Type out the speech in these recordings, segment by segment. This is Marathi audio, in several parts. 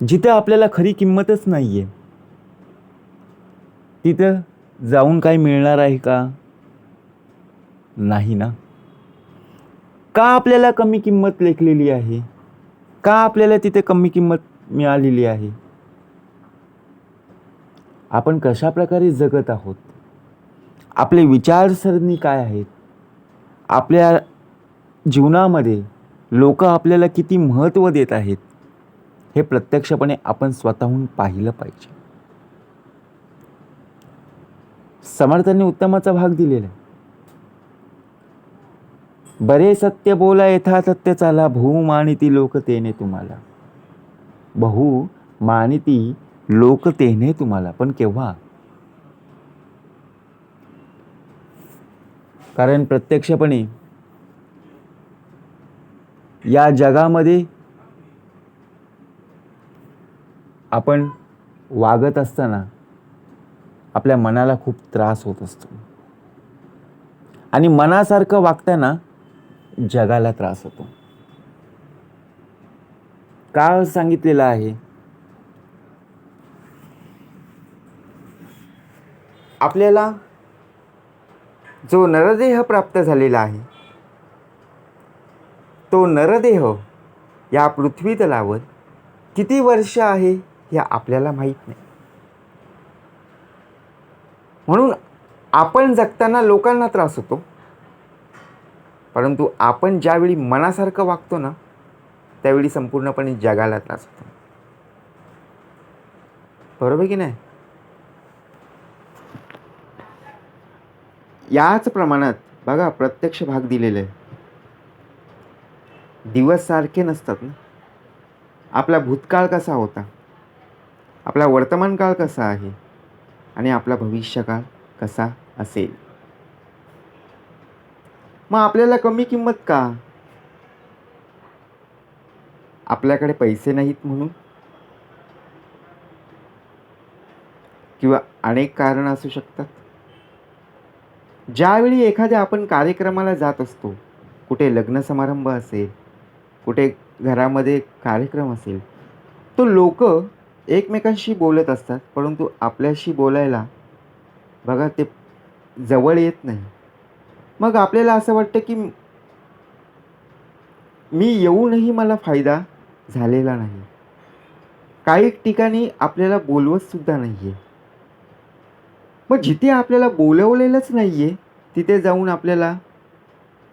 जिथं आपल्याला खरी किंमतच नाही आहे तिथं जाऊन काय मिळणार आहे का? नाही ना. का आपल्याला कमी किंमत लेखलेली आहे? का आपल्याला तिथे कमी किंमत मिळालेली आहे? आपण कशा प्रकारे जगत आहोत? आपले विचारसरणी काय आहेत? आपल्या जीवनामध्ये लोक आपल्याला किती महत्त्व देत आहेत? हे प्रत्यक्षपणे आपण स्वतःहून पाहिलं पाहिजे. समर्थांनी उत्तमाचा भाग दिलेला बरे सत्य बोला यथा सत्य चाला बहु मानिती लोक तेने तुम्हाला. बहु मानिती लोक तेने तुम्हाला पण केव्हा? कारण प्रत्यक्षपणे या जगामध्ये आपण वागत असताना आपल्या मनाला खूप त्रास होत असतो. आणि मनासारखं वागताना जगाला त्रास होतो. का सांगितलेलं आहे आपल्याला जो नरदेह प्राप्त झालेला आहे तो नरदेह या पृथ्वीतलावर किती वर्ष आहे? हे आपल्याला माहीत नाही. म्हणून आपण जगताना लोकांना त्रास होतो. परंतु आपण ज्यावेळी मनासारखं वागतो ना त्यावेळी संपूर्णपणे जगाला त्रास होतो. बरोबर की नाही? याच प्रमाणात बघा प्रत्यक्ष भाग दिलेले. आहे दिवस सारखे नसतात ना. आपला भूतकाळ कसा होता? आपला वर्तमान काळ कसा आहे? आणि आपला भविष्यकाळ कसा असेल? मग आपल्याला कमी किंमत का? आपल्याकडे पैसे नाहीत म्हणून? किंवा अनेक कारणं असू शकतात? ज्यावेळी एखाद्या आपण कार्यक्रमाला जात असतो कुठे लग्न समारंभ असेल कुठे घरामध्ये कार्यक्रम असेल तो लोक एकमेकांशी बोलत असतात परंतु आपल्याशी बोलायला बघा ते जवळ येत नाही. मग आपल्याला असं वाटतं की मी येऊनही मला फायदा झालेला नाही. काही ठिकाणी आपल्याला बोलवतसुद्धा नाही आहे मग जिथे आपल्याला बोलवलेलंच नाही आहे तिथे जाऊन आपल्याला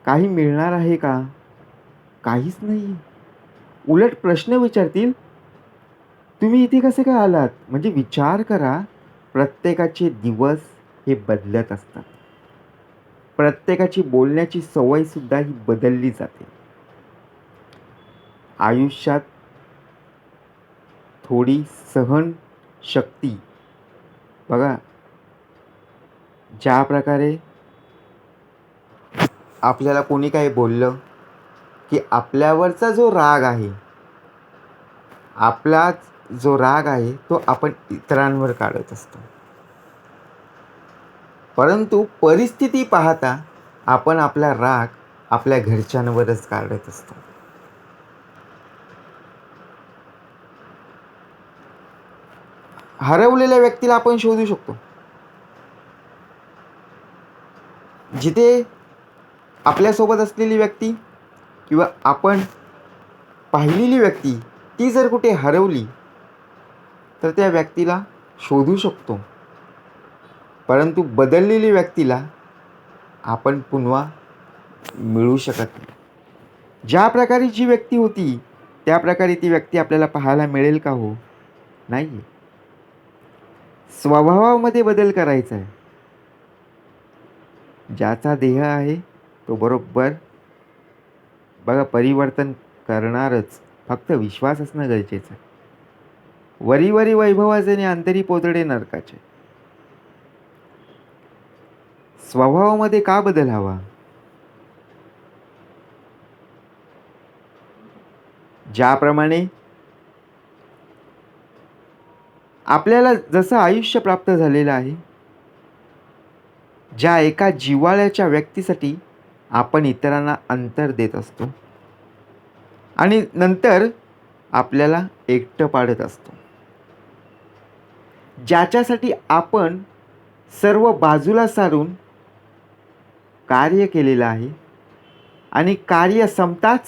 काही मिळणार आहे का? काहीच नाही आहे उलट प्रश्न विचारतील तुम्ही इथे कसे काय आलात? म्हणजे विचार करा. प्रत्येकाचे दिवस हे बदलत असतात. प्रत्येकाची बोलण्याची सवयसुद्धा ही बदलली जाते. आयुष्यात थोडी सहन शक्ती. बघा. ज्या प्रकारे आपल्याला कोणी काही बोललं की आपल्यावरचा जो राग आहे आपलाच जो राग आहे तो आपण इतरांवर काढत असतो. परंतु परिस्थिती पाहता आपण आपला राग आपल्या घरच्यांवरच काढत असतो. हरवलेल्या व्यक्तीला आपण शोधू शकतो. जिथे आपल्यासोबत असलेली व्यक्ती किंवा आपण पाहिलेली व्यक्ती ती जर कुठे हरवली तर त्या व्यक्तीला शोधू शकतो. परंतु बदललेली व्यक्तीला आपण पुन्हा मिळू शकत नाही. ज्या प्रकारे जी व्यक्ती होती त्या प्रकारे ती व्यक्ती आपल्याला पाहायला मिळेल का हो? नाही स्वभावामध्ये बदल करायचा आहे. ज्याचा देह आहे तो बरोबर बघा परिवर्तन करणारच. फक्त विश्वास असणं गरजेचं आहे. वरीवरी वैभवाचे आणि अंतरी पोतडे नरकाचे. स्वभावामध्ये का बदल हवा? ज्याप्रमाणे आपल्याला जसं आयुष्य प्राप्त झालेलं आहे ज्या एका जिव्हाळ्याच्या व्यक्तीसाठी आपण इतरांना अंतर देत असतो आणि नंतर आपल्याला एकटं पाडत असतो. ज्याच्यासाठी आपण सर्व बाजूला सारून कार्य केलेलं आहे आणि कार्य संपताच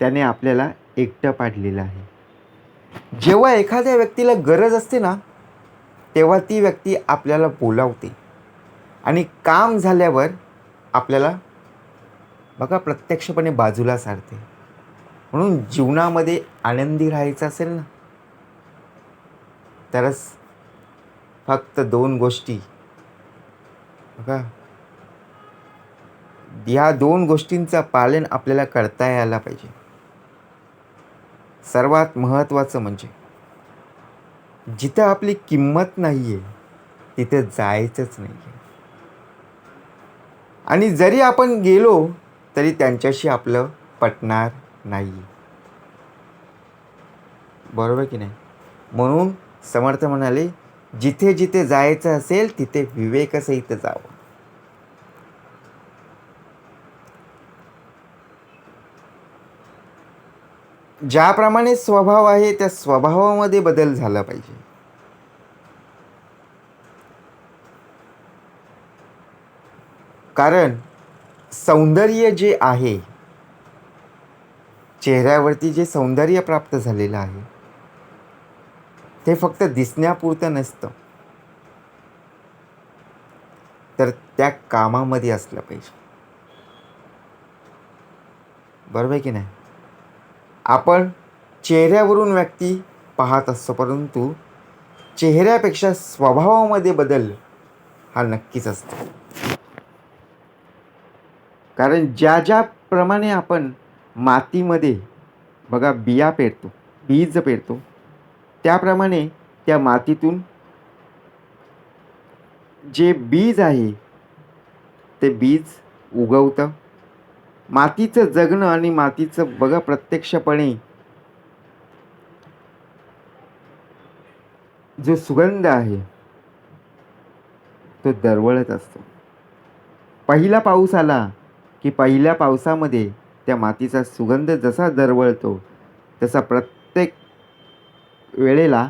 त्याने आपल्याला एकटं पाडलेलं आहे. जेव्हा एखाद्या व्यक्तीला गरज असते ना तेव्हा ती व्यक्ती आपल्याला बोलावते आणि काम झाल्यावर आपल्याला बघा प्रत्यक्षपणे बाजूला सारते. म्हणून जीवनामध्ये आनंदी राहायचं असेल ना तरच फक्त दोन गोष्टी. बघा. ह्या दोन गोष्टींचं पालन आपल्याला करता यायला पाहिजे. सर्वात महत्त्वाचं म्हणजे जिथं आपली किंमत नाही आहे तिथं जायचंच नाही आहे आणि जरी आपण गेलो तरी त्यांच्याशी आपलं पटणार नाही बरोबर की नाही? म्हणून समर्थ म्हणाले जिथे जिथे जायचं असेल तिथे विवेकसहित जावं. ज्याप्रमाणे स्वभाव आहे त्या स्वभावामध्ये बदल झाला पाहिजे. कारण सौंदर्य जे आहे चेहऱ्यावरती जे सौंदर्य प्राप्त झालेलं आहे ते फक्त दिसण्यापुरतं नसतं. तर त्या कामामध्ये असलं पाहिजे. बरोबर आहे की नाही? आपण चेहऱ्यावरून व्यक्ती पाहत असतो परंतु चेहऱ्यापेक्षा स्वभावामध्ये बदल हा नक्कीच असतो. कारण ज्या ज्याप्रमाणे आपण मातीमध्ये बघा बिया पेरतो बीज पेरतो त्याप्रमाणे त्या मातीतून जे बीज आहे ते बीज उगवतं. मातीचं जगणं आणि मातीचं बघा प्रत्यक्षपणे जो सुगंध आहे तो दरवळत असतो. पहिला पाऊस आला की पहिल्या पावसामध्ये त्या मातीचा सुगंध जसा दरवळतो तसा प्रत्येक वेळेला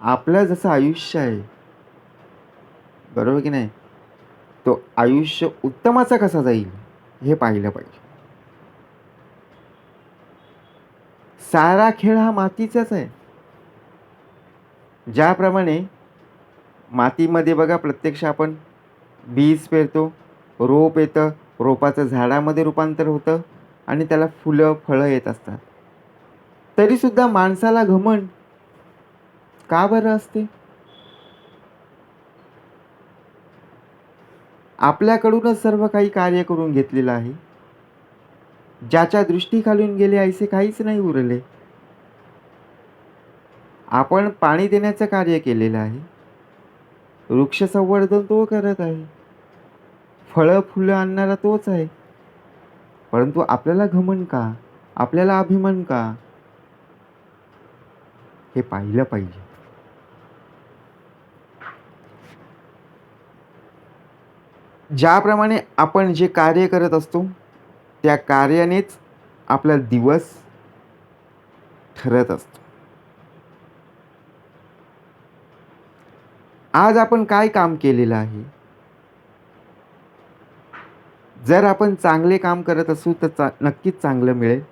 आपलं जसं आयुष्य आहे बरोबर की नाही? तो आयुष्य उत्तमाचा कसा जाईल हे पाहिलं पाहिजे. सारा खेळ हा मातीचाच आहे. ज्याप्रमाणे मातीमध्ये बघा प्रत्यक्ष आपण बीज पेरतो रोप येतं रोपाचं झाडामध्ये रूपांतर होतं आणि त्याला फुलं फळं येत असतात. तरीसुद्धा माणसाला घमंड का बरं असते? आपल्याकडूनच सर्व काही कार्य करून घेतलेलं आहे. ज्याच्या दृष्टी खालून गेले ऐसे काहीच नाही उरले. आपण पाणी देण्याचं कार्य केलेलं आहे. वृक्ष संवर्धन तो करत आहे. फळं फुलं आणणारा तोच आहे. परंतु आपल्याला घमन का? आपल्याला अभिमान का? हे पाहिलं पाहिजे. ज्याप्रमाणे आपण जे कार्य करत असतो त्या कार्यानेच आपला दिवस ठरत असतो. आज आपण काय काम केलेलं आहे? जर आपण चांगले काम करत असू तर चा नक्कीच चांगलं मिळेल.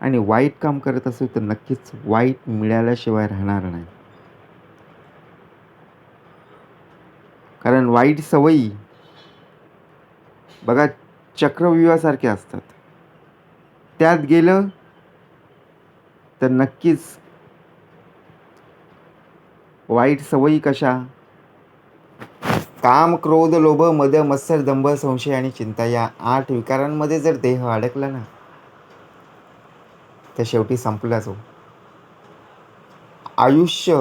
आणि वाईट काम करत असू तर नक्कीच वाईट मिळाल्याशिवाय राहणार नाही. कारण वाईट सवयी बघा चक्रव्यूहासारखे असतात. त्यात गेलं तर नक्कीच वाईट सवयी कशा? काम क्रोध लोभ मद मत्सर दंभ संशय आणि चिंता या आठ विकारांमध्ये जर देह अडकला ना तर शेवटी संपला जो आयुष्य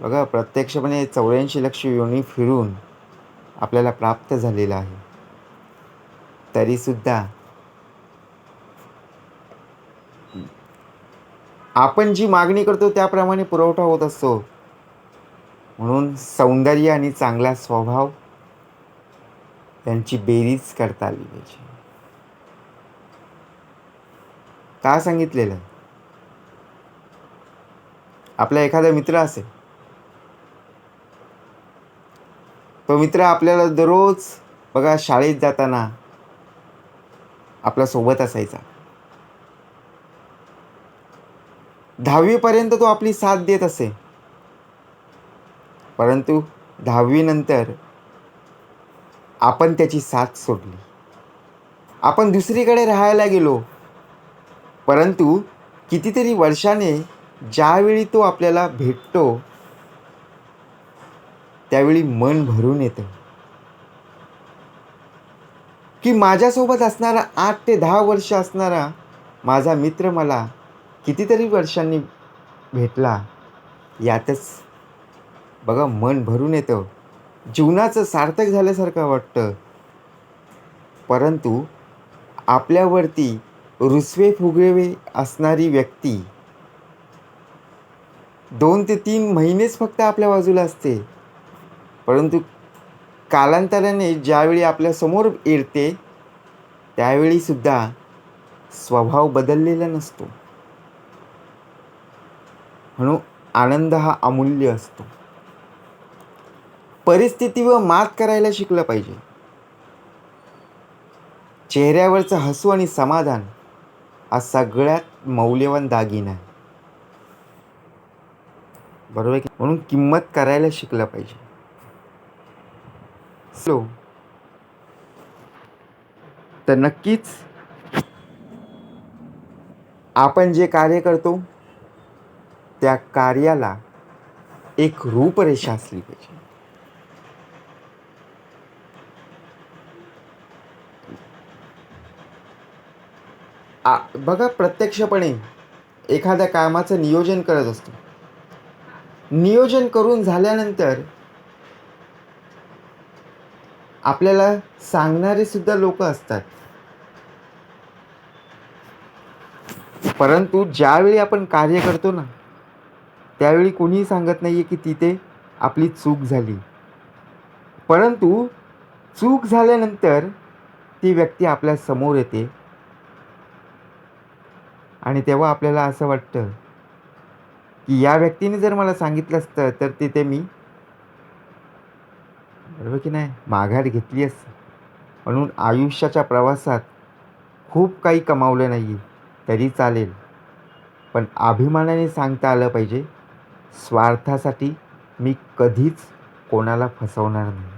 बघा प्रत्यक्षपणे चौऱ्याऐंशी लक्ष योनी फिरून आपल्याला प्राप्त झालेलं आहे. तरीसुद्धा आपण जी मागणी करतो त्याप्रमाणे पुरवठा होत असतो. म्हणून सौंदर्य आणि चांगला स्वभाव यांची बेरीज करता आली पाहिजे. का सांगितलेलं? आपला एखादा मित्र असेल तो मित्र आपल्याला दररोज बघा शाळेत जाताना आपल्यासोबत असायचा. दहावीपर्यंत तो आपली साथ देत असे. परंतु दहावीनंतर आपण त्याची साथ सोडली. आपण दुसरीकडे राहायला गेलो. परंतु कितीतरी वर्षाने ज्यावेळी तो आपल्याला भेटतो त्यावेळी मन भरून येतं. की माझ्यासोबत असणारा आठ ते दहा वर्ष असणारा माझा मित्र मला कितीतरी वर्षांनी भेटला यातच बघा मन भरून येतं. जीवनाचं सार्थक झाल्यासारखं वाटतं. परंतु आपल्यावरती रुसवे फुगवे असणारी व्यक्ती दोन ते तीन महिनेच फक्त आपल्या बाजूला असते. परंतु कालांतराने ज्यावेळी आपल्यासमोर येते त्यावेळीसुद्धा स्वभाव बदललेला नसतो. म्हणून आनंद हा अमूल्य असतो. परिस्थितीवर मात करायला शिकलं पाहिजे. चेहऱ्यावरचं हसू आणि समाधान हा सगळ्यात मौल्यवान दागिना आहे. बरोबर म्हणून किंमत करायला शिकलं पाहिजे. असलो तर नक्कीच आपण जे कार्य करतो त्या कार्याला एक रूपरेषा असली पाहिजे. आ बघा प्रत्यक्षपणे एखाद्या कामाचं नियोजन करत असतो. नियोजन करून झाल्यानंतर आपल्याला सांगणारे सुद्धा लोक असतात. परंतु ज्यावेळी आपण कार्य करतो ना त्यावेळी कोणीही सांगत नाही आहे की तिथे आपली चूक झाली. परंतु चूक झाल्यानंतर ती व्यक्ती आपल्यासमोर येते. आणि तेव्हा आपल्याला असं वाटतं की या व्यक्तीने जर मला सांगितलं असतं तर तिथे मी बरोबर की नाही? माघार घेतली असती म्हणून आयुष्याच्या प्रवासात खूप काही कमावलं नाही तरी चालेल. पण अभिमानाने सांगता आलं पाहिजे स्वार्थासाठी मी कधीच कोणाला फसवणार नाही.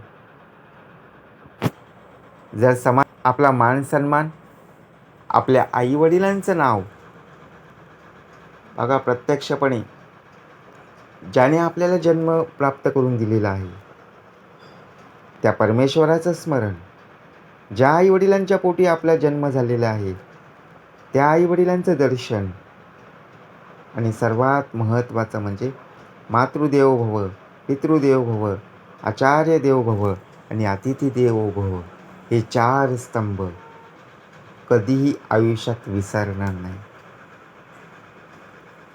जर समाज आपला मान सन्मान आपल्या आईवडिलांचं नाव बघा प्रत्यक्षपणे ज्याने आपल्याला जन्म प्राप्त करून दिलेला आहे त्या परमेश्वराचं स्मरण. ज्या आईवडिलांच्या पोटी आपला जन्म झालेला आहे त्या आईवडिलांचं दर्शन. आणि सर्वात महत्त्वाचं म्हणजे मातृदेव भव पितृदेव भव आचार्य देव भव आणि अतिथी देवो भव हे चार स्तंभ कधीही आयुष्यात विसरणार नाही.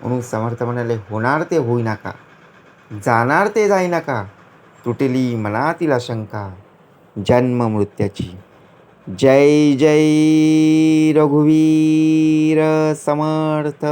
म्हणून समर्थ म्हणाले होणार ते होई नका. जाणार ते जाई नका. तुटली मनातील आशंका जन्म मृत्याची. जय जय रघुवीर समर्थ.